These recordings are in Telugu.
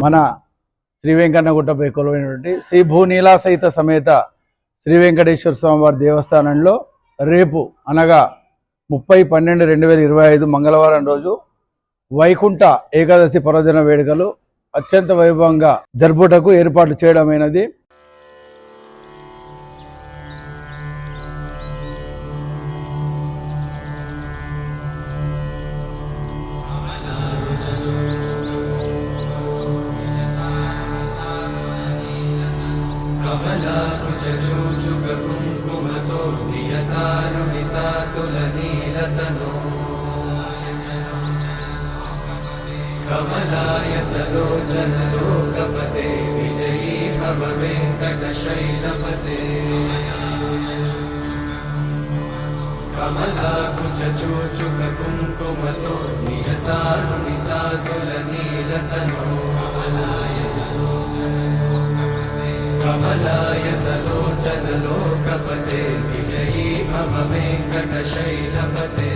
మన శ్రీ వెంకన్నగుట్టపై కొలువైనటువంటి శ్రీ భూనీలా సహిత సమేత శ్రీ వెంకటేశ్వర స్వామివారి దేవస్థానంలో రేపు అనగా ముప్పై పన్నెండు రెండు వేల ఇరవై ఐదు మంగళవారం రోజు వైకుంఠ ఏకాదశి పర్వదిన వేడుకలు అత్యంత వైభవంగా జరుపుటకు ఏర్పాట్లు చేయడమైనది. कमलायतलोचनलोकपते विजयी भव वेङ्कटशैलपते कमलाकुचूचुककुङ्कुमतो नियतारुणितातुलनीलतनो कमलाय विजयी मम वेङ्कटशैलपते।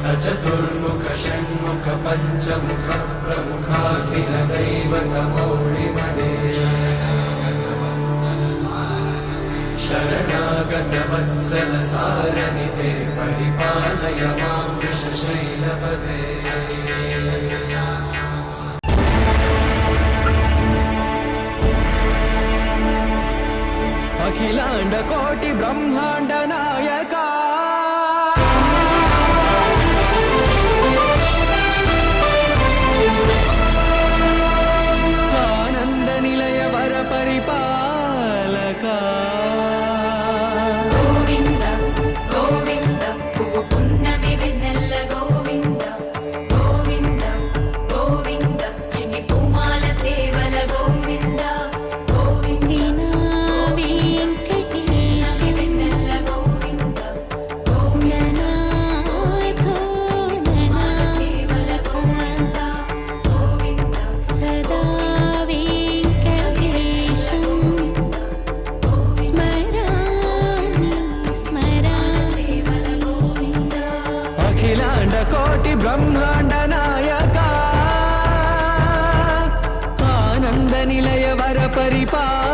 स च दुर्मुखषण्मुख पञ्चमुखप्रमुखाभिनदैव तमोणिमणे शरणागजवत्सलसारनि परिपालय मां वृषशैलपते అఖిలాండ కోటి బ్రహ్మాండ నాయక பரிபா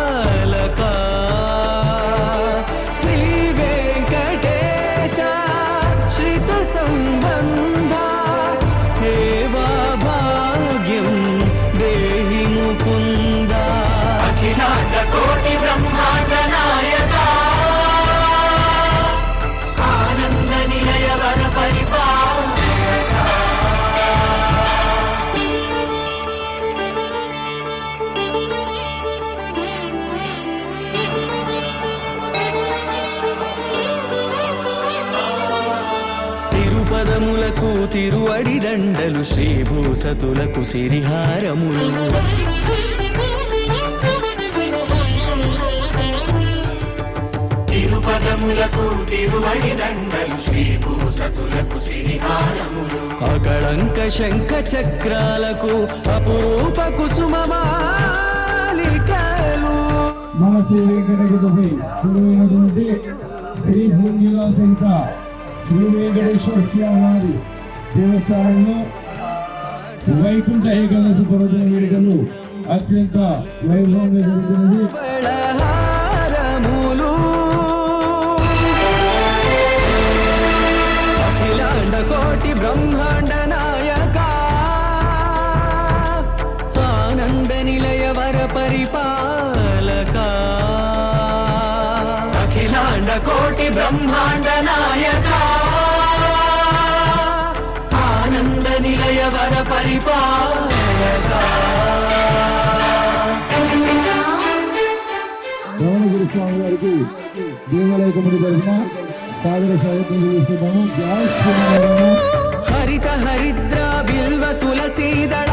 తిరుపదములకు తిరువడి దండలు శ్రీభూసతులకు సిరిహారములు. తిరుపదములకు తిరువడి దండలు శ్రీభూసతులకు సిరిహారములు. అకళంక శంఖ చక్రాలకు అపురూప కుసుమమాలికలు మన శ్రీ వెంకటగిరిపై శ్రీ భూమిలా సహిత శ్రీ వెంకటేశ్వర స్వామి దేవస్థానంలో వైకుంఠ ఏకాదశి పర్వదిన వేడుకలు అత్యంత వైభవంగా జరుగుతున్నది. கோடி பிரம்மாண்ட நாயகா ஆனந்த நிலைய வர பரிபாலகா ராமகிரி స్వామి గారికి దేవాలయ కమిటీ తరఫున సాగర స్వాగతం చేస్తున్నాము హరిత హరిద్ర బిల్వ తులసీదళ